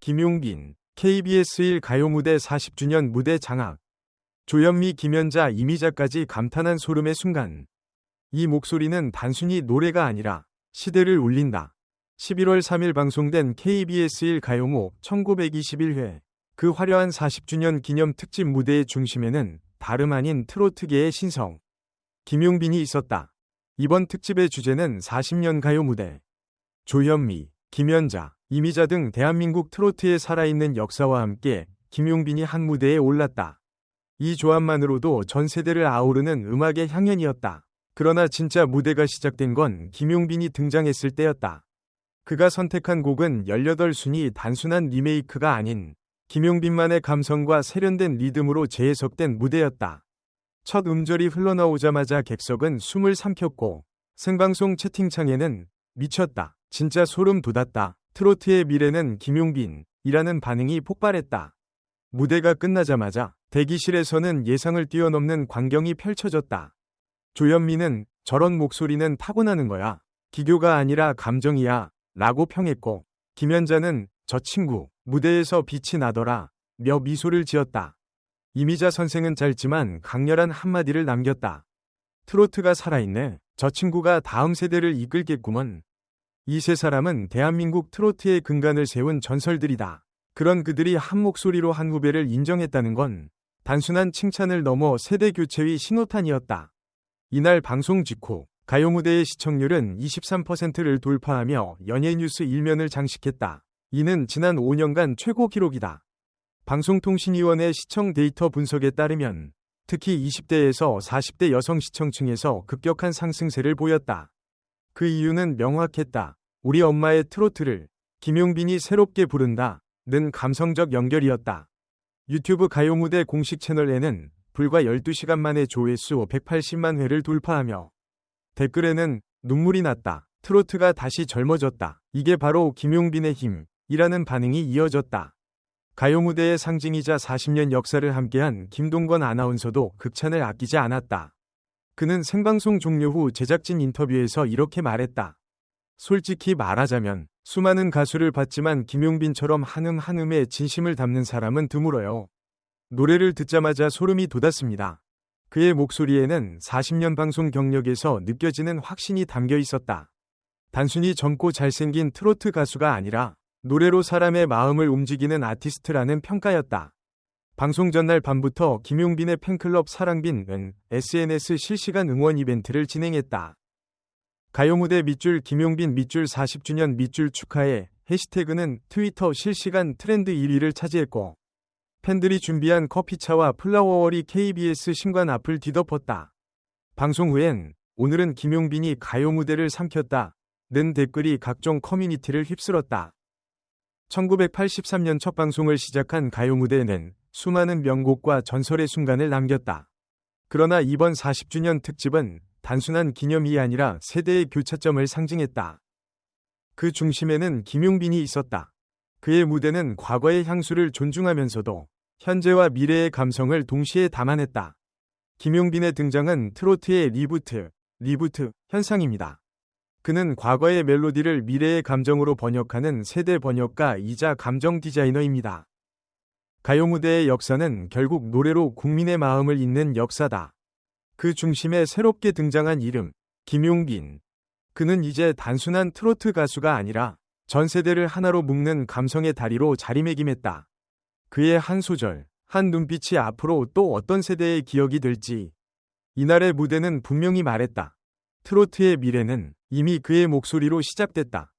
김용빈, KBS 1 가요무대 40주년 무대 장악. 조현미, 김연자, 이미자까지 감탄한 소름의 순간. 이 목소리는 단순히 노래가 아니라 시대를 울린다. 11월 3일 방송된 KBS 1 가요무 1921회. 그 화려한 40주년 기념 특집 무대의 중심에는 다름 아닌 트로트계의 신성. 김용빈이 있었다. 이번 특집의 주제는 40년 가요 무대. 조현미, 김연자, 이미자 등 대한민국 트로트의 살아있는 역사와 함께 김용빈이 한 무대에 올랐다. 이 조합만으로도 전 세대를 아우르는 음악의 향연이었다. 그러나 진짜 무대가 시작된 건 김용빈이 등장했을 때였다. 그가 선택한 곡은 18순위 단순한 리메이크가 아닌 김용빈만의 감성과 세련된 리듬으로 재해석된 무대였다. 첫 음절이 흘러나오자마자 객석은 숨을 삼켰고 생방송 채팅창에는 미쳤다. 진짜 소름 돋았다. 트로트의 미래는 김용빈이라는 반응이 폭발했다. 무대가 끝나자마자 대기실에서는 예상을 뛰어넘는 광경이 펼쳐졌다. 조현미는 저런 목소리는 타고나는 거야. 기교가 아니라 감정이야. 라고 평했고, 김연자는 저 친구, 무대에서 빛이 나더라. 며 미소를 지었다. 이미자 선생은 짧지만 강렬한 한마디를 남겼다. 트로트가 살아있네. 저 친구가 다음 세대를 이끌겠구먼. 이 세 사람은 대한민국 트로트의 근간을 세운 전설들이다. 그런 그들이 한 목소리로 한 후배를 인정했다는 건 단순한 칭찬을 넘어 세대 교체의 신호탄이었다. 이날 방송 직후 가요 무대의 시청률은 23%를 돌파하며 연예 뉴스 일면을 장식했다. 이는 지난 5년간 최고 기록이다. 방송통신위원회 시청 데이터 분석에 따르면 특히 20대에서 40대 여성 시청층에서 급격한 상승세를 보였다. 그 이유는 명확했다. 우리 엄마의 트로트를 김용빈이 새롭게 부른다. 는 감성적 연결이었다. 유튜브 가요 무대 공식 채널에는 불과 12시간 만에 조회수 180만 회를 돌파하며 댓글에는 눈물이 났다. 트로트가 다시 젊어졌다. 이게 바로 김용빈의 힘 이라는 반응이 이어졌다. 가요무대의 상징이자 40년 역사를 함께한 김동건 아나운서도 극찬을 아끼지 않았다. 그는 생방송 종료 후 제작진 인터뷰에서 이렇게 말했다. 솔직히 말하자면 수많은 가수를 봤지만 김용빈처럼 한음 한음에 진심을 담는 사람은 드물어요. 노래를 듣자마자 소름이 돋았습니다. 그의 목소리에는 40년 방송 경력에서 느껴지는 확신이 담겨 있었다. 단순히 젊고 잘생긴 트로트 가수가 아니라 노래로 사람의 마음을 움직이는 아티스트라는 평가였다. 방송 전날 밤부터 김용빈의 팬클럽 사랑빈은 SNS 실시간 응원 이벤트를 진행했다. 가요무대 밑줄 김용빈 밑줄 40주년 밑줄 축하해 해시태그는 트위터 실시간 트렌드 1위를 차지했고 팬들이 준비한 커피차와 플라워월이 KBS 신관 앞을 뒤덮었다. 방송 후엔 오늘은 김용빈이 가요 무대를 삼켰다. 는 댓글이 각종 커뮤니티를 휩쓸었다. 1983년 첫 방송을 시작한 가요무대는 수많은 명곡과 전설의 순간을 남겼다. 그러나 이번 40주년 특집은 단순한 기념이 아니라 세대의 교차점을 상징했다. 그 중심에는 김용빈이 있었다. 그의 무대는 과거의 향수를 존중하면서도 현재와 미래의 감성을 동시에 담아냈다. 김용빈의 등장은 트로트의 리부트, 리부트 현상입니다. 그는 과거의 멜로디를 미래의 감정으로 번역하는 세대 번역가이자 감정 디자이너입니다. 가요 무대의 역사는 결국 노래로 국민의 마음을 잇는 역사다. 그 중심에 새롭게 등장한 이름, 김용빈. 그는 이제 단순한 트로트 가수가 아니라 전 세대를 하나로 묶는 감성의 다리로 자리매김했다. 그의 한 소절, 한 눈빛이 앞으로 또 어떤 세대의 기억이 될지. 이날의 무대는 분명히 말했다. 트로트의 미래는 이미 그의 목소리로 시작됐다.